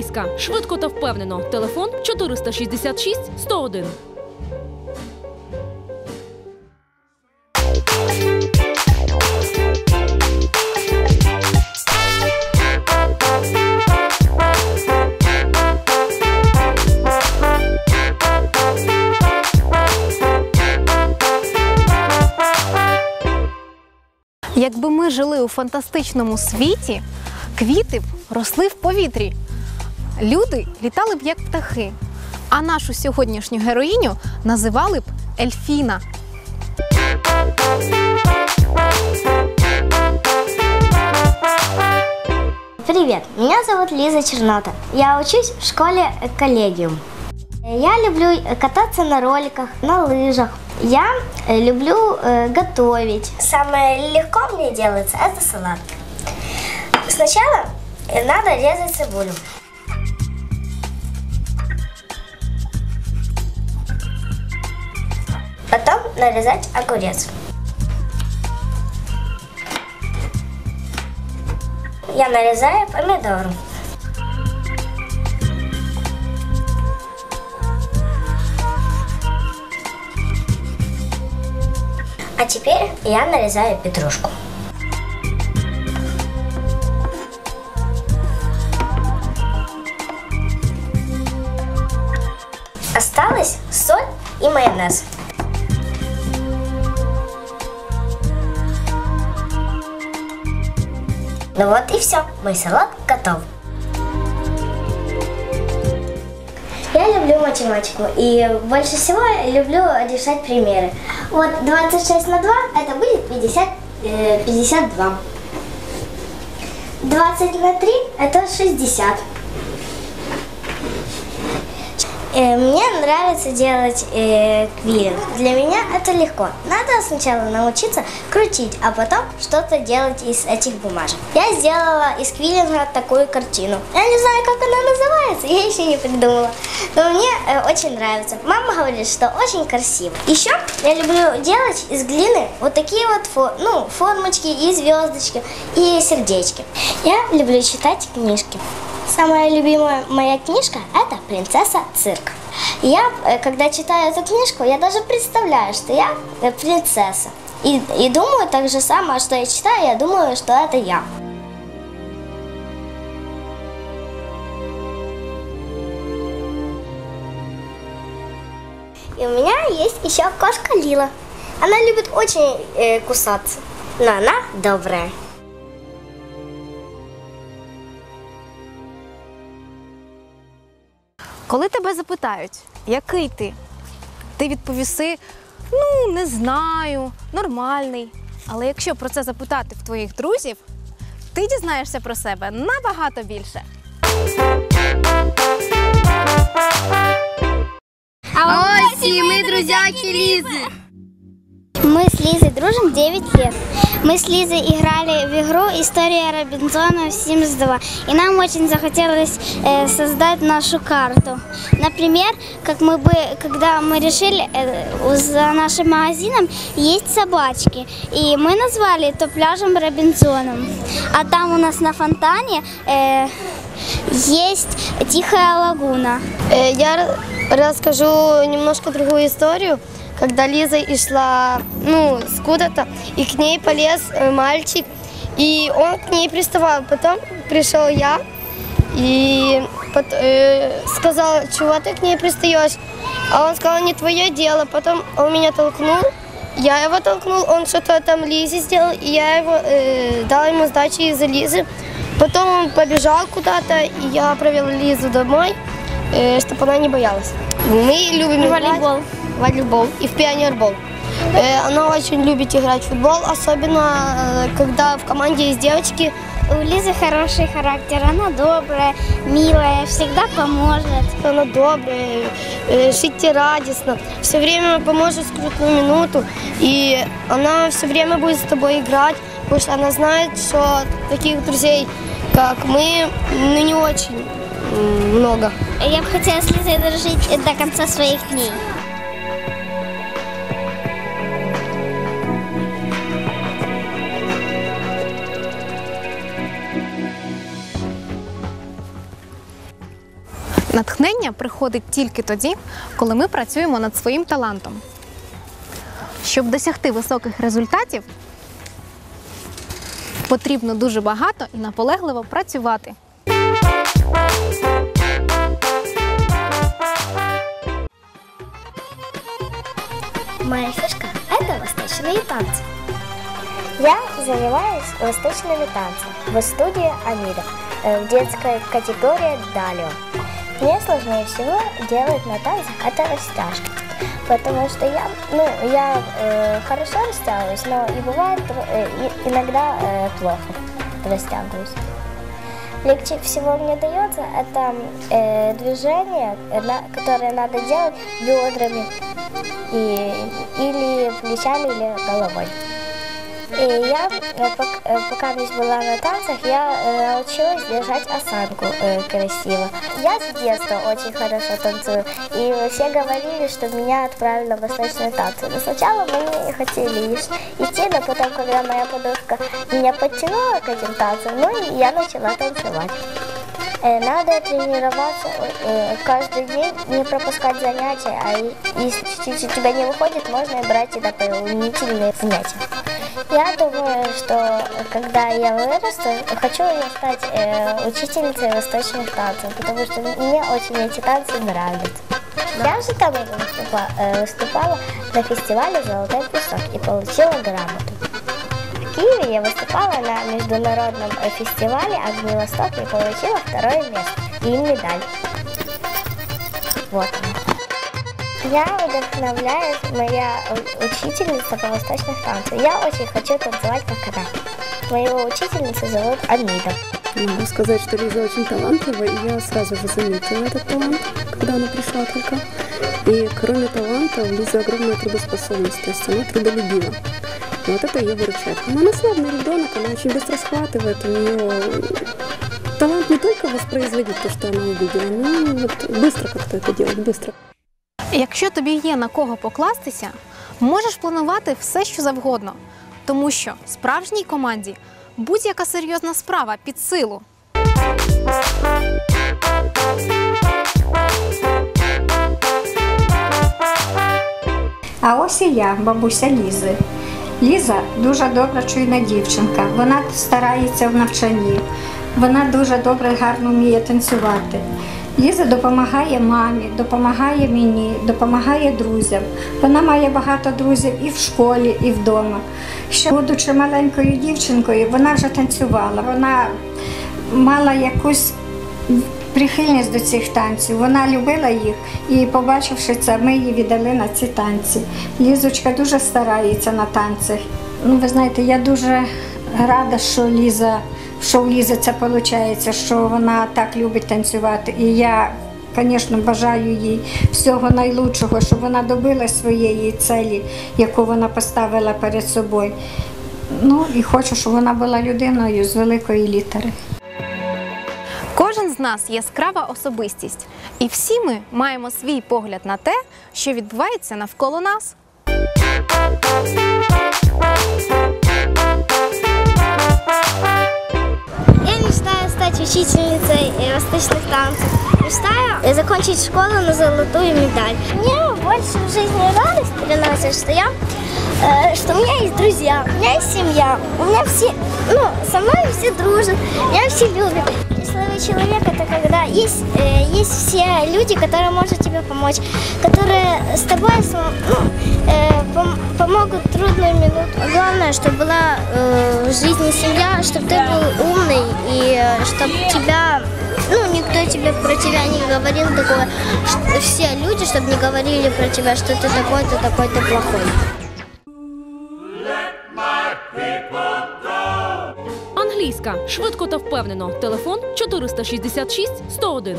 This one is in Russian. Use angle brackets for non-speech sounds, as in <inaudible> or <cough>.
Англійська швидко та впевнено. Телефон 466 101. Якби ми жили у фантастичному світі, квіти б росли в повітрі, люди літали б як птахи, а нашу сьогоднішню героїню називали б Ельфіна. Привет, меня зовут Лиза Чернота. Я учусь в школе Коллегиум. Я люблю кататься на роликах, на лыжах. Я э, люблю э, готовить. Самое легко мне делается это салат. Сначала э, надо резать цибулю. Потом нарезать огурец. Я нарезаю помидоры. А теперь я нарезаю петрушку. Осталось соль и майонез. Ну вот и все, мой салат готов. Я люблю математику и больше всего люблю решать примеры. Вот 26 на 2 это будет 50, э, 52. 20 на 3 это 60. Э, Мне нравится делать э, квиллинг. Для меня это легко. Надо сначала научиться крутить, а потом что-то делать из этих бумажек. Я сделала из квиллинга такую картину. Я не знаю, как она называется, <laughs> я еще не придумала. Но мне э, очень нравится. Мама говорит, что очень красиво. Еще я люблю делать из глины вот такие вот фо- ну, формочки и звездочки, и сердечки. Я люблю читать книжки. Самая любимая моя книжка – это «Принцесса цирк». Я, э, когда читаю эту книжку, я даже представляю, что я э, принцесса. И, и думаю так же самое, что я читаю, я думаю, что это я. И у меня есть еще кошка Лила. Она любит очень э, кусаться, но она добрая. Коли тебе запитають, який ти, ти відповіси: ну, не знаю, нормальний. Але якщо про це запитати в твоїх друзів, ти дізнаєшся про себе набагато більше. А Ось і ми друзяки Лізы. Мы с Лизой дружим 9 лет. Мы с Лизой играли в игру «История Робинзона» в Sims 2. И нам очень захотелось э, создать нашу карту. Например, как мы бы, когда мы решили, э, за нашим магазином есть собачки. И мы назвали это пляжем Робинзоном. А там у нас на фонтане э, есть тихая лагуна. Э, Я ра- расскажу немножко другую историю. Когда Лиза и шла ну, куда-то, и к ней полез э, мальчик, и он к ней приставал. Потом пришел я и пот- э, сказал, чего ты к ней пристаешь? А он сказал, не твое дело. Потом он меня толкнул, я его толкнул, он что-то там Лизе сделал, и я его э, дала ему сдачи из-за Лизы. Потом он побежал куда-то, и я провела Лизу домой, чтобы она не боялась. Мы любим играть волейбол. в волейбол и в пионербол. Э, Она очень любит играть в футбол, особенно э, когда в команде есть девочки. У Лизы хороший характер, она добрая, милая, всегда поможет. Она добрая, э, жизнерадостна, все время поможет в скрутную минуту. И она все время будет с тобой играть, потому что она знает, что таких друзей, как мы, ну не очень много. Я бы хотела с Лизой дружить до конца своих дней. Натхнення приходить тільки тоді, коли ми працюємо над своїм талантом. Щоб досягти високих результатів, потрібно дуже багато і наполегливо працювати. Моя фишка – это восточные танцы. Я занимаюсь восточными танцами в студии Амида э, в детской категории Далио. Мне сложнее всего делать на танцах это растяжки, потому что я, ну, я э, хорошо растягиваюсь, но и бывает э, иногда э, плохо растягиваюсь. Легче всего мне дается это э, движение, на- которое надо делать бедрами и, или плечами, или головой. И я, э, э, пока здесь была на танцах, я э, научилась держать осанку красиво. Я с детства очень хорошо танцую, и все говорили, что меня отправили в восточные танцы. Но сначала мы хотели ис- идти, но потом, когда моя подружка меня подтянула к этим танцам, ну и я начала танцевать. Надо тренироваться каждый день, не пропускать занятия, а если у тебя не выходит, можно и брать и дополнительные занятия. Я думаю, что когда я вырасту, хочу я стать э, учительницей восточных танцев, потому что мне очень эти танцы нравятся. Я же там выступала, э, выступала на фестивале «Золотой песок» и получила грамоту. В Киеве я выступала на международном э, фестивале «Огни Востока» и получила второе место и медаль. Вот она. Я вдохновляюсь, моя учительница по восточных танцах. Я очень хочу танцевать, как она. Мою учительницу зовут Амида. Могу сказать, что Лиза очень талантлива, и я сразу же заметила этот талант, когда она пришла только. И кроме таланта, у Лизы огромная трудоспособность, то есть она трудолюбива. Вот это ее выручает. Но она славный ребенок, она очень быстро схватывает, у нее талант не только воспроизводить то, что она увидела, но и вот быстро как-то это делать, быстро. Якщо тобі є на кого покластися, можеш планувати все, що завгодно, тому що справжній команді будь-яка серйозна справа під силу. А ось і я, бабуся Лізи. Ліза дуже добра чуйна дівчинка. Вона старається в навчанні. Вона дуже добре, гарно вміє танцювати. Ліза допомагає мамі, допомагає мені, допомагає друзям. Вона має багато друзів і в школі, і вдома. Ще будучи маленькою дівчинкою, вона вже танцювала. Вона мала якусь прихильність до цих танців. Вона любила їх і, побачивши це, ми її віддали на ці танці. Лізочка дуже старається на танцях. Ну, ви знаєте, я дуже рада, що Ліза, що у Лізи це виходить, що вона так любить танцювати. І я, звісно, бажаю їй всього найлучшого, щоб вона добила своєї цілі, яку вона поставила перед собою. Ну і хочу, щоб вона була людиною з великої літери Кожен з нас яскрава особистість, і всі ми маємо свій погляд на те, що відбувається навколо нас. Я мечтаю стать учительницей э, восточных танцев. Мечтаю э, закончить школу на золотую медаль. Мне больше в жизни радость приносит, что я, э, что у меня есть друзья, у меня есть семья, у меня все, ну, со мной все дружат, меня все любят. Счастливый человек это когда есть, э, есть все люди, которые могут тебе помочь, которые с тобой ну, э, пом- помогут в трудную минуту. Главное, чтобы была э, в жизни семья, чтобы ты был умный и чтобы тебя, ну, никто тебе про тебя не говорил такое, все люди, чтобы не говорили про тебя, что ты такой-то, такой-то плохой. Англійська швидко та впевнено. Телефон 466 101.